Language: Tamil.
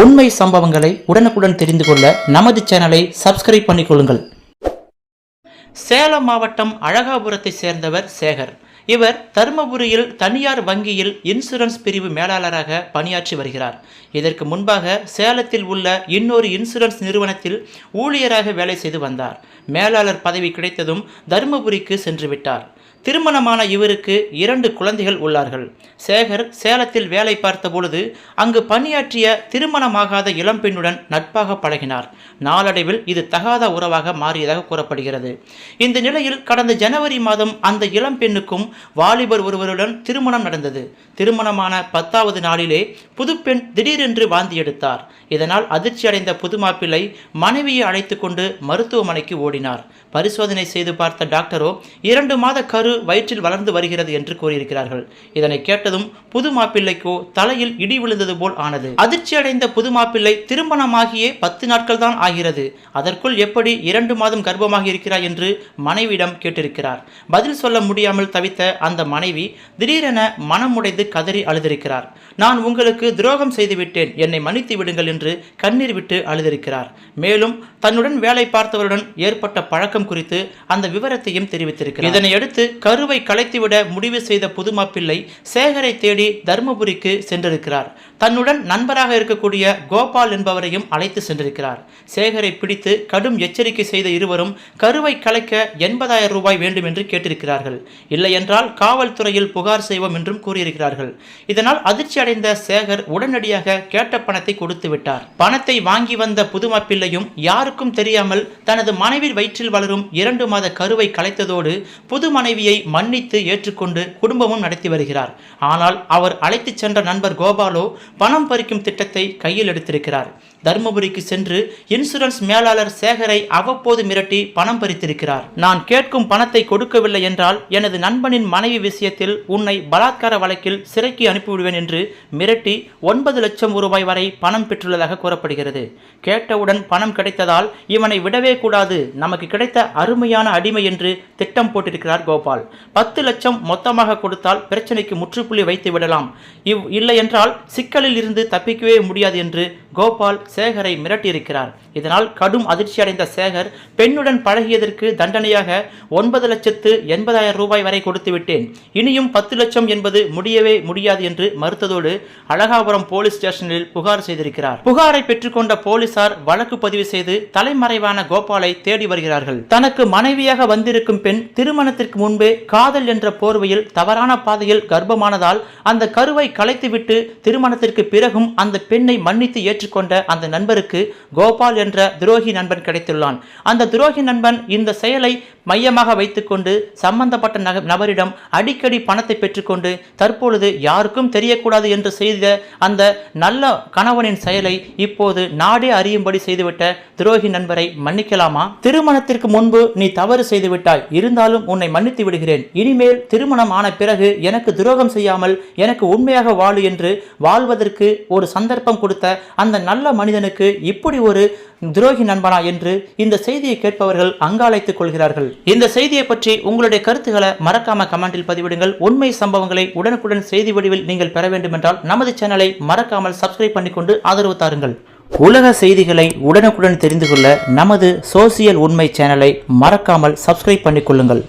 உண்மை சம்பவங்களை உடனுக்குடன் தெரிந்து கொள்ள நமது சேனலை சப்ஸ்கிரைப் பண்ணிக்கொள்ளுங்கள் சேலம் மாவட்டம் அழகாபுரத்தை சேர்ந்தவர் சேகர். இவர் தருமபுரியில் தனியார் வங்கியில் இன்சூரன்ஸ் பிரிவு மேலாளராக பணியாற்றி வருகிறார். இதற்கு முன்பாக சேலத்தில் உள்ள இன்னொரு இன்சூரன்ஸ் நிறுவனத்தில் ஊழியராக வேலை செய்து வந்தார். மேலாளர் பதவி கிடைத்ததும் தருமபுரிக்கு சென்று விட்டார். திருமணமான இவருக்கு இரண்டு குழந்தைகள் உள்ளார்கள். சேகர் சேலத்தில் வேலை பார்த்தபொழுது அங்கு பணியாற்றிய திருமணமாகாத இளம்பெண்ணுடன் நட்பாக பழகினார். நாளடைவில் இது தகாத உறவாக மாறியதாக கூறப்படுகிறது. இந்த நிலையில் கடந்த ஜனவரி மாதம் அந்த இளம்பெண்ணுக்கும் வாலிபர் ஒருவருடன் திருமணம் நடந்தது. திருமணமான பத்தாவது நாளிலே புதுப்பெண் திடீரென்று வாந்தி எடுத்தார். இதனால் அதிர்ச்சியடைந்த புது மாப்பிள்ளை மனைவியை அழைத்து கொண்டு மருத்துவமனைக்கு ஓடினார். பரிசோதனை செய்து பார்த்த டாக்டரோ இரண்டு மாத கரு வயிற்றில் வளர்ந்து வருகிறது என்று கூறியிருக்கிறார்கள். இதனை கேட்டதும் புது மாப்பிள்ளைக்கோ தலையில் இடி விழுந்தது போல் ஆனது. அதிர்ச்சியடைந்த புது மாப்பிள்ளை திருமணமாகியே பத்து நாட்கள் தான் ஆகிறது. அதற்குள் எப்படி இரண்டு மாதம் கர்ப்பமாக இருக்கிறாய் என்று மனைவியிடம் கேட்டிருக்கிறார். பதில் சொல்ல முடியாமல் தவித்த அந்த மனைவி திடீரென மனமுடைந்து கதறி அழுதிருக்கிறார். நான் உங்களுக்கு துரோகம் செய்துவிட்டேன் என்னை மன்னித்து விடுங்கள் என்று கண்ணீர் விட்டு அழுதிருக்கிறார். மேலும் தன்னுடன் வேலை பார்த்தவருடன் ஏற்பட்ட பழக்கம் குறித்து அந்த விவரத்தையும் தெரிவித்திருக்கிறார். இதனையடுத்து கருவை கலைத்துவிட முடிவு செய்த புதுமாப்பிள்ளை சேகரை தேடி தருமபுரிக்கு சென்றிருக்கிறார். தன்னுடன் நண்பராக இருக்கக்கூடிய கோபால் என்பவரையும் அழைத்து சென்றிருக்கிறார். சேகரை பிடித்து கடும் எச்சரிக்கை செய்த இருவரும் கருவை கலைக்க எண்பதாயிரம் ரூபாய் வேண்டும் என்று கேட்டிருக்கிறார்கள். இல்லையென்றால் காவல்துறையில் புகார் செய்வோம் என்றும் கூறியிருக்கிறார்கள். இதனால் அதிர்ச்சி அடைந்த சேகர் உடனடியாக கேட்ட பணத்தை கொடுத்து விட்டார். பணத்தை வாங்கி வந்த புதுமாப்பிள்ளையும் யாருக்கும் தெரியாமல் தனது மனைவி வயிற்றில் வளரும் இரண்டு மாத கருவை கலைத்ததோடு புது மனைவியை மன்னித்து ஏற்றுக்கொண்டு குடும்பமும் நடத்தி வருகிறார். ஆனால் அவர் அழைத்துச் சென்ற நண்பர் கோபாலோ பணம் பறிக்கும் திட்டத்தை கையில் எடுத்திருக்கிறார். தர்மபுரிக்கு சென்று இன்சூரன்ஸ் மேலாளர் சேகரை அவ்வப்போது மிரட்டி பணம் பறித்திருக்கிறார். நான் கேட்கும் பணத்தை கொடுக்கவில்லை என்றால் எனது நண்பனின் மனைவி விஷயத்தில் உன்னை பலாத்கார வழக்கில் சிறைக்கு அனுப்பிவிடுவேன் என்று மிரட்டி ஒன்பது லட்சம் ரூபாய் வரை பணம் பெற்றுள்ளதாக கூறப்படுகிறது. கேட்டவுடன் பணம் கிடைத்ததால் இவனை விடவே கூடாது. நமக்கு கிடைத்த அருமையான அடிமை என்று திட்டம் போட்டிருக்கிறார் கோபால். பத்து லட்சம் மொத்தமாக கொடுத்தால் பிரச்சனைக்கு முற்றுப்புள்ளி வைத்து விடலாம். இவ் இல்லை என்றால் சிக்கலில் இருந்து தப்பிக்கவே முடியாது என்று கோபால் சேகரை மிரட்டியிருக்கிறார். இதனால் கடும் அதிர்ச்சி அடைந்த சேகர் பெண்ணுடன் பழகியதற்கு தண்டனையாக ஒன்பது லட்சத்து எண்பதாயிரம் ரூபாய் வரை கொடுத்து விட்டேன். இனியும் பத்து லட்சம் என்பது முடியவே முடியாது என்று மறுத்ததோடு அழகாபுரம் போலீஸ் ஸ்டேஷனில் புகார் செய்திருக்கிறார். புகாரை பெற்றுக்கொண்ட போலீசார் வழக்கு பதிவு செய்து தலைமறைவான கோபாலை தேடி வருகிறார்கள். தனக்கு மனைவியாக வந்திருக்கும் பெண் திருமணத்திற்கு முன்பே காதல் என்ற போர்வையில் தவறான பாதையில் கர்ப்பமானதால் அந்த கருவை கலைத்துவிட்டு திருமணத்திற்கு பிறகும் அந்த பெண்ணை மன்னித்து ஏற்றுக்கொண்ட அந்த நண்பருக்கு கோபால் என்ற துரோகி நண்பன் கிடைத்துள்ளான். அந்த துரோகி நண்பன் இந்த செயலை மையமாக வைத்துக்கொண்டு சம்பந்தப்பட்ட நக- நபரிடம் அடிக்கடி பணத்தை பெற்றுக்கொண்டு தற்பொழுது யாருக்கும் தெரியக்கூடாது என்று செய்த அந்த நல்ல கணவனின் செயலை இப்போது நாடே அறியும்படி செய்துவிட்ட துரோகி நண்பரை மன்னிக்கலாமா? திருமணத்திற்கு முன்பு நீ தவறு செய்துவிட்டாய். இருந்தாலும் உன்னை மன்னித்து விடுகிறேன். இனிமேல் திருமணம் ஆன பிறகு எனக்கு துரோகம் செய்யாமல் எனக்கு உண்மையாக வாழு என்று வாழ்வதற்கு ஒரு சந்தர்ப்பம் கொடுத்த அந்த நல்ல மனிதனுக்கு இப்படி ஒரு துரோகி நண்பனா என்று இந்த செய்தியை கேட்பவர்கள் அங்காளைத்துக் கொள்கிறார்கள். இந்த செய்தியை பற்றி உங்களுடைய கருத்துக்களை மறக்காம கமெண்டில் பதிவிடுங்கள். உண்மை சம்பவங்களை உடனுக்குடன் செய்தி வடிவில் நீங்கள் பெற வேண்டுமென்றால் நமது சேனலை மறக்காமல் சப்ஸ்கிரைப் பண்ணிக்கொண்டு ஆதரவு தாருங்கள். உலக செய்திகளை உடனுக்குடன் தெரிந்து கொள்ள நமது சோசியல் உண்மை சேனலை மறக்காமல் சப்ஸ்கிரைப் பண்ணிக்கொள்ளுங்கள்.